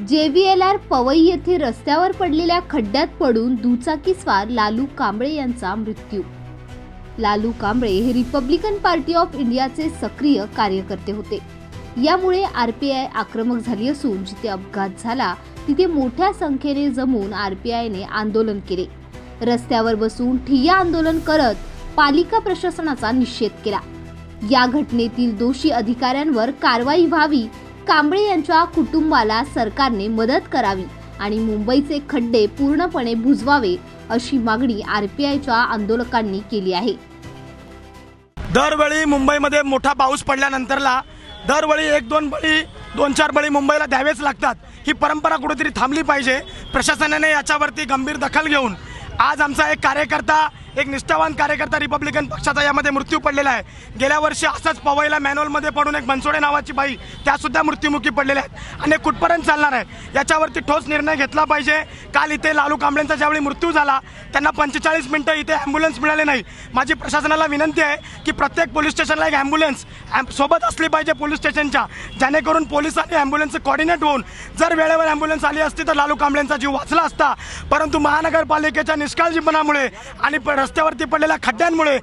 जे V L R Powai येथे रस्त्यावर पडलेल्या खड्ड्यात पडून दुचाकीस्वार लालू कांबळे यांचा मृत्यू. लालू कांबळे हे रिपब्लिकन पार्टी ऑफ इंडियाचे सक्रिय कार्यकर्ते होते. यामुळे आरपीआय आक्रमक झाली असून जिथे अपघात झाला तिथे मोठ्या संख्येने जमून आरपीआयने आंदोलन केले. रस्त्यावर बसून ठिय्या आंदोलन करत पालिका प्रशासनाचा निषेध केला. या घटनेतील दोषी अधिकाऱ्यांवर कारवाई व्हावी कांबळे यांच्या कुटुंबाला सरकारने मदत करावी आणि मुंबईचे खड्डे पूर्णपणे बुजवावे अशी मागणी आरपीआयच्या आंदोलकांनी केली आहे. दरवेळी मुंबईमध्ये मोठा पाऊस पडल्यानंतरला दरवेळी एक दोन बळी दोन चार बळी मुंबईला द्यावेच लागतात. ही परंपरा कुठेतरी थांबली पाहिजे. प्रशासनाने याच्यावरती गंभीर दखल घेऊन आज आमचा एक कार्यकर्ता एक निष्ठावान कार्यकर्ता रिपब्लिकन पक्षाचा यामध्ये मृत्यू पडलेला आहे. गेल्या वर्षी असंच पवईला मॅन्युअलमध्ये पडून एक बनसोडे नावाची बाई त्यासुद्धा मृत्यूमुखी मृत्युमुखी पडलेल्या आहेत. आणि कुठपर्यंत चालणार आहे? याच्यावरती ठोस निर्णय घेतला पाहिजे. काल इथे लालू कांबळेंचा ज्यावेळी मृत्यू झाला त्यांना पंचेचाळीस मिनटं इथे ॲम्ब्युलन्स मिळाले नाही. माझी प्रशासनाला विनंती आहे की प्रत्येक पोलीस स्टेशनला एक ॲम्ब्युलन्स सोबत असली पाहिजे पोलीस स्टेशनच्या जेणेकरून पोलीस आणि ॲम्ब्युलन्सचं कॉर्डिनेट होऊन जर वेळेवर ॲम्ब्युलन्स आली असती तर लालू कांबळेंचा जीव वाचला असता. परंतु महानगरपालिकेच्या निष्काळजीपणामुळे आणि रस्त्यावरती पडलेल्या खड्ड्यांमुळे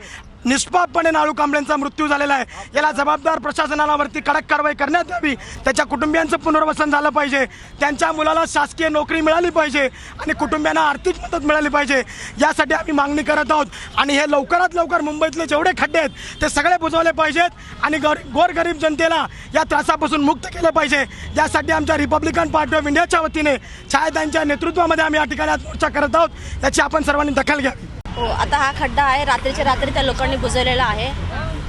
निष्पापपणे नाळू कांबळेंचा मृत्यू झालेला आहे. याला जबाबदार प्रशासनावरती कडक कारवाई करण्यात यावी. त्याच्या कुटुंबियांचं पुनर्वसन झालं पाहिजे. त्यांच्या मुलाला शासकीय नोकरी मिळाली पाहिजे आणि कुटुंबियांना आर्थिक मदत मिळाली पाहिजे. यासाठी आम्ही मागणी करत आहोत. आणि हे लवकरात लवकर मुंबईतले जेवढे खड्डे आहेत ते सगळे बुजवले पाहिजेत आणि गोर गोरगरीब जनतेला या त्रासापासून मुक्त केले पाहिजे. यासाठी आमच्या रिपब्लिकन पार्टी ऑफ इंडियाच्या वतीने छायादांच्या नेतृत्वामध्ये आम्ही या ठिकाणी आज मोर्चा करत आहोत. याची आपण सर्वांनी दखल घ्यावी. हो आता हा खड्डा आहे. रात्रीच्या रात्री त्या लोकांनी बुजवलेला आहे.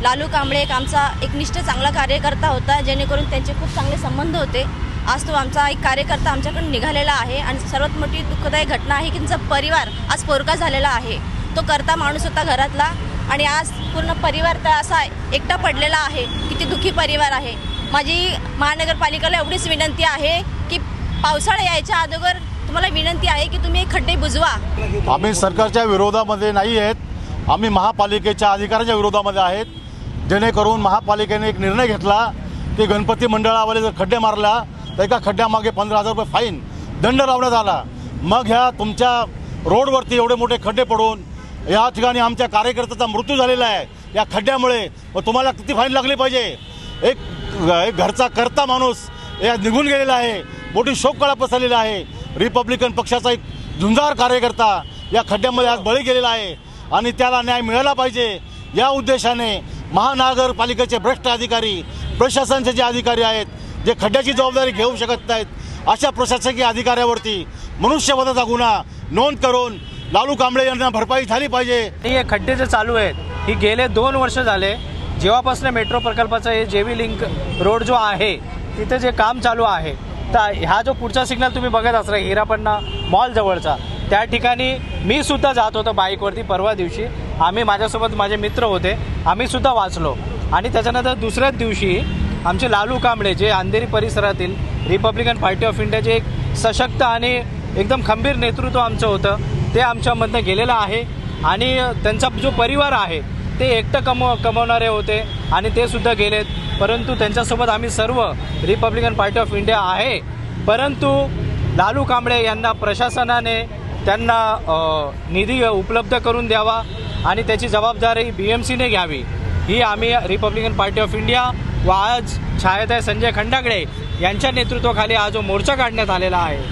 लालू कांबळे एक आमचा एकनिष्ठ चांगला कार्यकर्ता होता जेणेकरून त्यांचे खूप चांगले संबंध होते. आज तो आमचा एक कार्यकर्ता आमच्याकडून निघालेला आहे आणि सर्वात मोठी दुःखदायक घटना आहे की त्यांचा परिवार आज पोरका झालेला आहे. तो करता माणूस होता घरातला आणि आज पूर्ण परिवार तर असा एकटा पडलेला आहे किती दुःखी परिवार आहे. माझी महानगरपालिकेला एवढीच विनंती आहे की पावसाळा यायच्या अगोदर तुम्हाला विनंती आहे की तुम्ही खड्डे बुजवा. आम्ही सरकारच्या विरोधामध्ये नाही आहेत. आम्ही महापालिकेच्या अधिकाऱ्याच्या विरोधामध्ये आहेत. जेणेकरून महापालिकेने एक निर्णय घेतला की गणपती मंडळावाले जर खड्डे मारला तर एका खड्ड्यामागे पंधरा हजार रुपये फाईन दंड लावण्यात आला मग ह्या तुमच्या रोडवरती एवढे मोठे खड्डे पडून या ठिकाणी आमच्या कार्यकर्त्याचा मृत्यू झालेला आहे. या खड्ड्यामुळे व तुम्हाला किती फाईन लागली पाहिजे? एक एक घरचा करता माणूस या निघून गेलेला आहे. मोठी शोककळा पसरलेला आहे. रिपब्लिकन पक्षाचा एक झुंजार कार्यकर्ता या खड्ड्यामध्ये आज बळी गेलेला आहे आणि त्याला न्याय मिळाला पाहिजे या उद्देशाने महानगरपालिकेचे भ्रष्ट अधिकारी प्रशासनाचे जे अधिकारी आहेत जे खड्ड्याची जबाबदारी घेऊ शकत नाहीत अशा प्रशासकीय अधिकाऱ्यावरती मनुष्यवधाचा गुन्हा नोंद करून लालू कांबळे यांना भरपाई झाली पाहिजे. हे खड्डे जे चालू आहेत ही गेले दोन वर्ष झाले. जेव्हापासून मेट्रो प्रकल्पाचा हे जेवी लिंक रोड जो आहे तिथे जे काम चालू आहे तर ह्या जो पुढचा सिग्नल तुम्ही बघत असला हिरापन्ना मॉलजवळचा त्या ठिकाणी मी सुद्धा जात होतो बाईकवरती परवा दिवशी. आम्ही माझ्यासोबत माझे मित्र होते आम्ही सुद्धा वाचलो. आणि त्याच्यानंतर दुसऱ्याच दिवशी आमचे लालू कांबळे जे अंधेरी परिसरातील रिपब्लिकन पार्टी ऑफ इंडियाचे एक सशक्त आणि एकदम खंबीर नेतृत्व आमचं होतं ते आमच्यामधनं गेलेलं आहे. आणि त्यांचा जो परिवार आहे ते एकटं कमव कमवणारे होते आणि ते सुद्धा गेलेत. परंतु त्यांच्यासोबत आम्ही सर्व रिपब्लिकन पार्टी ऑफ इंडिया आहे. परंतु लालू कांबळे यांना प्रशासनाने त्यांना निधी उपलब्ध करून द्यावा आणि त्याची जबाबदारी बी एम सीने घ्यावी. ही आम्ही रिपब्लिकन पार्टी ऑफ इंडिया व आज छायाताय संजय खंडागळे यांच्या नेतृत्वाखाली हा जो मोर्चा काढण्यात आलेला आहे.